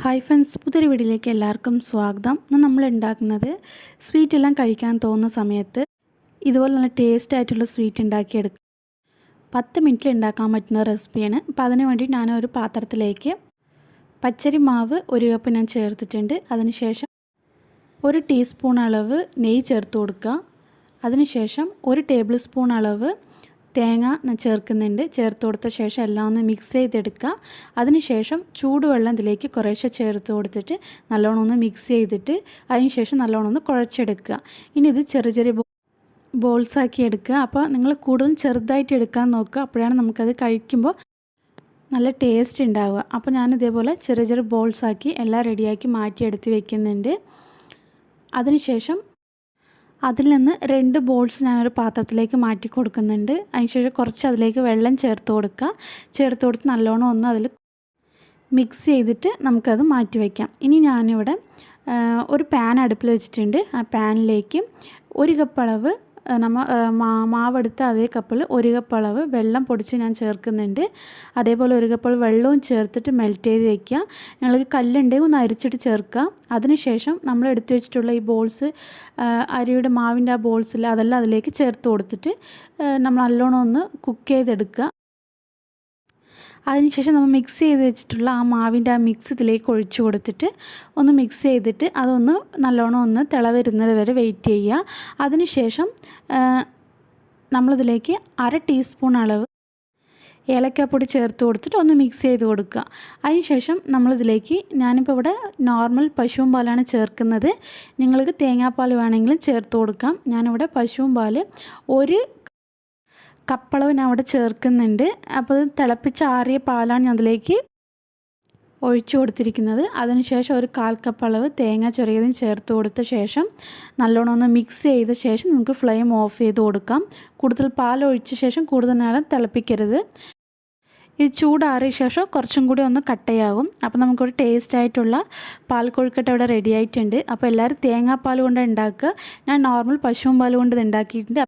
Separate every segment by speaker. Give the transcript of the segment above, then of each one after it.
Speaker 1: hi friends പുതിയൊരു വീഡിയോയിലേക്ക് എല്ലാവർക്കും സ്വാഗതം ഇന്ന് നമ്മൾ ഉണ്ടാക്കുന്നത് സ്വീറ്റ് എല്ലാം കഴിക്കാൻ തോന്നുന്ന സമയത്ത് ഇതുപോലെ നല്ല ടേസ്റ്റ് ആയിട്ടുള്ള സ്വീറ്റ് ഉണ്ടാക്കിയെടുക്കും പത്ത് മിനിറ്റിൽ ഉണ്ടാക്കാൻ പറ്റുന്ന റെസിപ്പിയാണ് അപ്പോൾ അതിനു വേണ്ടി ഞാൻ ഒരു പാത്രത്തിലേക്ക് പച്ചരി മാവ് ഒരു കപ്പ് ഞാൻ ചേർത്തിട്ടുണ്ട് അതിനുശേഷം ഒരു ടീസ്പൂൺ അളവ് നെയ്യ് ചേർത്ത് കൊടുക്കുക അതിനുശേഷം ഒരു ടേബിൾ സ്പൂൺ അളവ് തേങ്ങ ചേർക്കുന്നുണ്ട് ചേർത്ത് കൊടുത്ത ശേഷം എല്ലാം ഒന്ന് മിക്സ് ചെയ്തെടുക്കുക അതിനുശേഷം ചൂടുവെള്ളം ഇതിലേക്ക് കുറേശ്ശെ ചേർത്ത് കൊടുത്തിട്ട് നല്ലോണം ഒന്ന് മിക്സ് ചെയ്തിട്ട് അതിനുശേഷം നല്ലോണം ഒന്ന് കുഴച്ചെടുക്കുക ഇനി ഇത് ചെറിയ ചെറിയ ബോൾസ് ആക്കി എടുക്കുക അപ്പോൾ നിങ്ങൾ കൂടുതൽ ചെറുതായിട്ട് എടുക്കാൻ നോക്കുക അപ്പോഴാണ് നമുക്കത് കഴിക്കുമ്പോൾ നല്ല ടേസ്റ്റ് ഉണ്ടാവുക അപ്പോൾ ഞാൻ ഇതേപോലെ ചെറിയ ചെറിയ ബോൾസ് ആക്കി എല്ലാം റെഡിയാക്കി മാറ്റിയെടുത്ത് എടുത്ത് വെക്കുന്നുണ്ട് അതിനുശേഷം അതിൽ നിന്ന് രണ്ട് ബോൾസ് ഞാനൊരു പാത്രത്തിലേക്ക് മാറ്റി കൊടുക്കുന്നുണ്ട് ശേഷം കുറച്ച് അതിലേക്ക് വെള്ളം ചേർത്ത് കൊടുക്കുക ചേർത്ത് കൊടുത്ത് നല്ലോണം ഒന്ന് അതിൽ മിക്സ് ചെയ്തിട്ട് നമുക്കത് മാറ്റി വയ്ക്കാം ഇനി ഞാനിവിടെ ഒരു പാൻ അടുപ്പിൽ വെച്ചിട്ടുണ്ട് ആ പാനിലേക്ക് ഒരു കപ്പ് അളവ് നമ്മൾ മാവെടുത്ത അതേ കപ്പിൽ ഒരു കപ്പ് അളവ് വെള്ളം പൊടിച്ച് ഞാൻ ചേർക്കുന്നുണ്ട് അതേപോലെ ഒരു കപ്പ് വെള്ളവും ചേർത്തിട്ട് മെൽറ്റ് ചെയ്ത് വയ്ക്കുക ഞങ്ങൾക്ക് കല്ലുണ്ടെങ്കിൽ ഒന്ന് അരിച്ചിട്ട് ചേർക്കുക അതിനുശേഷം നമ്മൾ എടുത്തു വെച്ചിട്ടുള്ള ഈ ബോൾസ് അരിയുടെ മാവിൻ്റെ ആ ബോൾസിൽ അതെല്ലാം അതിലേക്ക് ചേർത്ത് കൊടുത്തിട്ട് നമ്മൾ നല്ലോണം ഒന്ന് കുക്ക് ചെയ്തെടുക്കുക അതിനുശേഷം നമ്മൾ മിക്സ് ചെയ്ത് വെച്ചിട്ടുള്ള ആ മാവിൻ്റെ ആ മിക്സ് ഇതിലേക്ക് ഒഴിച്ചു കൊടുത്തിട്ട് ഒന്ന് മിക്സ് ചെയ്തിട്ട് അതൊന്ന് നല്ലോണം ഒന്ന് തിള വരുന്നത് വരെ വെയിറ്റ് ചെയ്യുക അതിനുശേഷം നമ്മളിതിലേക്ക് അര ടീസ്പൂൺ അളവ് ഏലക്കാപ്പൊടി ചേർത്ത് കൊടുത്തിട്ട് ഒന്ന് മിക്സ് ചെയ്ത് കൊടുക്കുക അതിനുശേഷം നമ്മളിതിലേക്ക് ഞാനിപ്പോൾ ഇവിടെ നോർമൽ പശുവും പാലാണ് ചേർക്കുന്നത് നിങ്ങൾക്ക് തേങ്ങാപ്പാൽ വേണമെങ്കിലും ചേർത്ത് കൊടുക്കാം ഞാനിവിടെ പശുവും പാൽ ഒരു കപ്പളവ് ഞാൻ അവിടെ ചേർക്കുന്നുണ്ട് അപ്പോൾ തിളപ്പിച്ചാറിയ പാലാണ് ഞാൻ അതിലേക്ക് ഒഴിച്ചു കൊടുത്തിരിക്കുന്നത് അതിനുശേഷം ഒരു കാൽ കപ്പ് തേങ്ങ ചെറിയതും ചേർത്ത് കൊടുത്ത ശേഷം നല്ലോണം ഒന്ന് മിക്സ് ചെയ്ത ശേഷം നമുക്ക് ഫ്ലെയിം ഓഫ് ചെയ്ത് കൊടുക്കാം കൂടുതൽ പാൽ ഒഴിച്ച ശേഷം കൂടുതൽ നേരം തിളപ്പിക്കരുത് ഇത് ചൂടാറിയ ശേഷം കുറച്ചും കൂടി ഒന്ന് കട്ടയാകും അപ്പോൾ നമുക്കൊരു ടേസ്റ്റ് ആയിട്ടുള്ള കൊഴുക്കട്ട ഇവിടെ റെഡി ആയിട്ടുണ്ട് അപ്പോൾ എല്ലാവരും തേങ്ങാപ്പാൽ കൊണ്ട് ഉണ്ടാക്കുക ഞാൻ നോർമൽ പശുവും പാൽ കൊണ്ട് ഇത് ഉണ്ടാക്കിയിട്ടുണ്ട്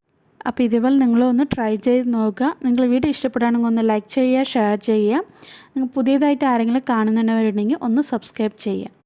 Speaker 1: അപ്പോൾ ഇതേപോലെ നിങ്ങളൊന്ന് ട്രൈ ചെയ്ത് നോക്കുക നിങ്ങൾ വീഡിയോ ഇഷ്ടപ്പെടുകയാണെങ്കിൽ ഒന്ന് ലൈക്ക് ചെയ്യുക ഷെയർ ചെയ്യുക നിങ്ങൾ പുതിയതായിട്ട് ആരെങ്കിലും കാണുന്നുണ്ടെങ്കിൽ ഒന്ന് സബ്സ്ക്രൈബ് ചെയ്യുക